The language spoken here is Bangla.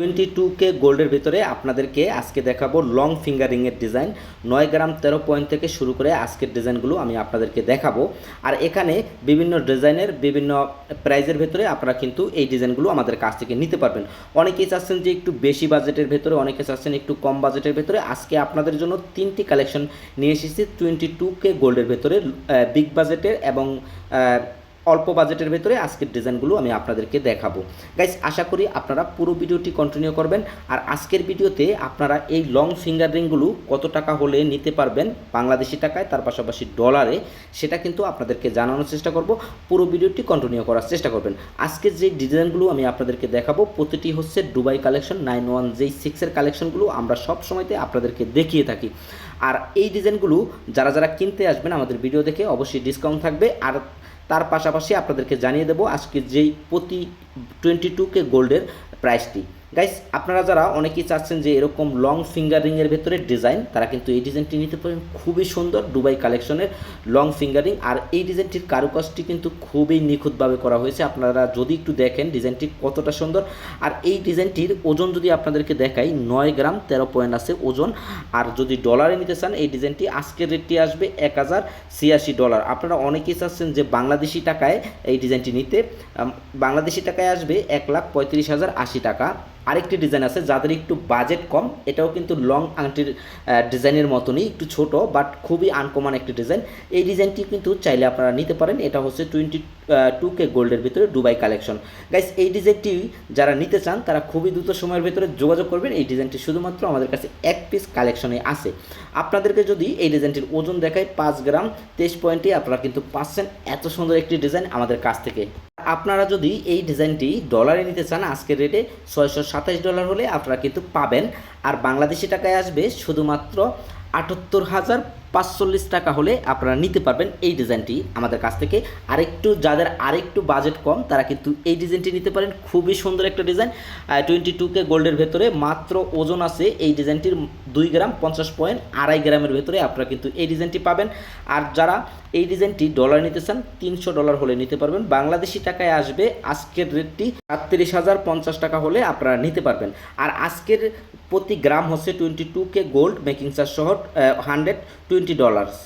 টোয়েন্টি টু কে গোল্ডের ভিতরে আপনাদেরকে আজকে দেখাবো লং ফিঙ্গারিংয়ের ডিজাইন নয় গ্রাম তেরো পয়েন্ট থেকে শুরু করে আজকের ডিজাইনগুলো আমি আপনাদেরকে দেখাবো। আর এখানে বিভিন্ন ডিজাইনের, বিভিন্ন প্রাইজের ভেতরে আপনারা কিন্তু এই ডিজাইনগুলো আমাদের কাছ থেকে নিতে পারবেন। অনেকেই চাচ্ছেন যে একটু বেশি বাজেটের ভেতরে, অনেকে চাচ্ছেন একটু কম বাজেটের ভেতরে। আজকে আপনাদের জন্য তিনটি কালেকশন নিয়ে এসেছি টোয়েন্টি টু কে গোল্ডের ভেতরে বিগ বাজেটের এবং অল্প বাজেটের ভেতরে আজকের ডিজাইনগুলো আমি আপনাদেরকে দেখাবো। গাইস আশা করি আপনারা পুরো ভিডিওটি কন্টিনিউ করবেন। আর আজকের ভিডিওতে আপনারা এই লং ফিঙ্গার রিংগুলো কত টাকা হলে নিতে পারবেন বাংলাদেশি টাকায়, তার পাশাপাশি ডলারে সেটা কিন্তু আপনাদেরকে জানানোর চেষ্টা করব। পুরো ভিডিওটি কন্টিনিউ করার চেষ্টা করবেন। আজকের যে ডিজাইনগুলো আমি আপনাদেরকে দেখাবো, প্রতিটি হচ্ছে দুবাই কালেকশন নাইন ওয়ান যেই সিক্সের কালেকশনগুলো আমরা সব সময়তে আপনাদেরকে দেখিয়ে থাকি। আর এই ডিজাইনগুলো যারা যারা কিনতে আসবেন আমাদের ভিডিও দেখে অবশ্যই ডিসকাউন্ট থাকবে। আর তার পাশাপাশি আপনাদেরকে জানিয়ে দেবো আজকে যেই প্রতি টোয়েন্টি টু কে গোল্ডের প্রাইসটি গাইস আপনারা যারা অনেকেই চাচ্ছেন যে এরকম লং ফিঙ্গারিংয়ের ভেতরে ডিজাইন তারা কিন্তু এই ডিজাইনটি নিতে পারেন খুবই সুন্দর দুবাই কালেকশনের লং ফিঙ্গারিং আর এই ডিজাইনটির কারুকাজটি কিন্তু খুবই নিখুঁতভাবে করা হয়েছে। আপনারা যদি একটু দেখেন ডিজাইনটি কতটা সুন্দর। আর এই ডিজাইনটির ওজন যদি আপনাদেরকে দেখাই, নয় গ্রাম তেরো পয়েন্ট আছে ওজন। আর যদি ডলারে নিতে চান, এই ডিজাইনটি আজকের রেটটি আসবে এক হাজার ছিয়াশি ডলার আপনারা অনেকেই চাচ্ছেন যে বাংলাদেশি টাকায় এই ডিজাইনটি নিতে। বাংলাদেশি টাকায় আসবে এক লাখ পঁয়ত্রিশ হাজার আশি টাকা। আরেকটি ডিজাইন আছে যাদের একটু বাজেট কম, এটাও কিন্তু লং আংটির ডিজাইনের মতনই, একটু ছোট বাট খুবই আনকমন একটি ডিজাইন এই ডিজাইনটি কিন্তু চাইলে আপনারা নিতে পারেন, এটা হচ্ছে টোয়েন্টি টু কে গোল্ডের ভিতরে দুবাই কালেকশন গাইস এই ডিজাইনটি যারা নিতে চান, তারা খুবই দ্রুত সময়ের ভিতরে যোগাযোগ করবেন। এই ডিজাইনটি শুধুমাত্র আমাদের কাছে এক পিস কালেকশনে আছে। আপনাদেরকে যদি এই ডিজাইনটির ওজন দেখায়, পাঁচ গ্রাম, তেইশ পয়েন্টে আপনারা কিন্তু পাচ্ছেন এত সুন্দর একটি ডিজাইন আমাদের কাছ থেকে। আপনারা যদি এই ডিজাইনটি ডলারে নিতে চান, আজকের রেটে ছয়শো সাতাশ ডলার হলে আপনারা কিন্তু পাবেন। আর বাংলাদেশি টাকায় আসবে শুধুমাত্র আটাত্তর হাজার পাঁচচল্লিশ টাকা হলে আপনারা নিতে পারবেন এই ডিজাইনটি আমাদের কাছ থেকে। আরেকটু যাদের আরেকটু বাজেট কম, তারা কিন্তু এই ডিজাইনটি নিতে পারেন। খুবই সুন্দর একটা ডিজাইন। টোয়েন্টি টু কে গোল্ডের ভেতরে মাত্র ওজন আছে এই ডিজাইনটির দুই গ্রাম, পঞ্চাশ পয়েন্ট আড়াই গ্রামের ভেতরে আপনারা কিন্তু এই ডিজাইনটি পাবেন। আর যারা এই ডিজাইনটি ডলার নিতে চান, তিনশো ডলার হলে নিতে পারবেন। বাংলাদেশি টাকায় আসবে আজকের রেটটি সাতত্রিশ হাজার পঞ্চাশ টাকা হলে আপনারা নিতে পারবেন। আর আজকের প্রতি গ্রাম হচ্ছে twenty two K gold, making charge সহ হান্ড্রেড টোয়েন্টি ডলার্স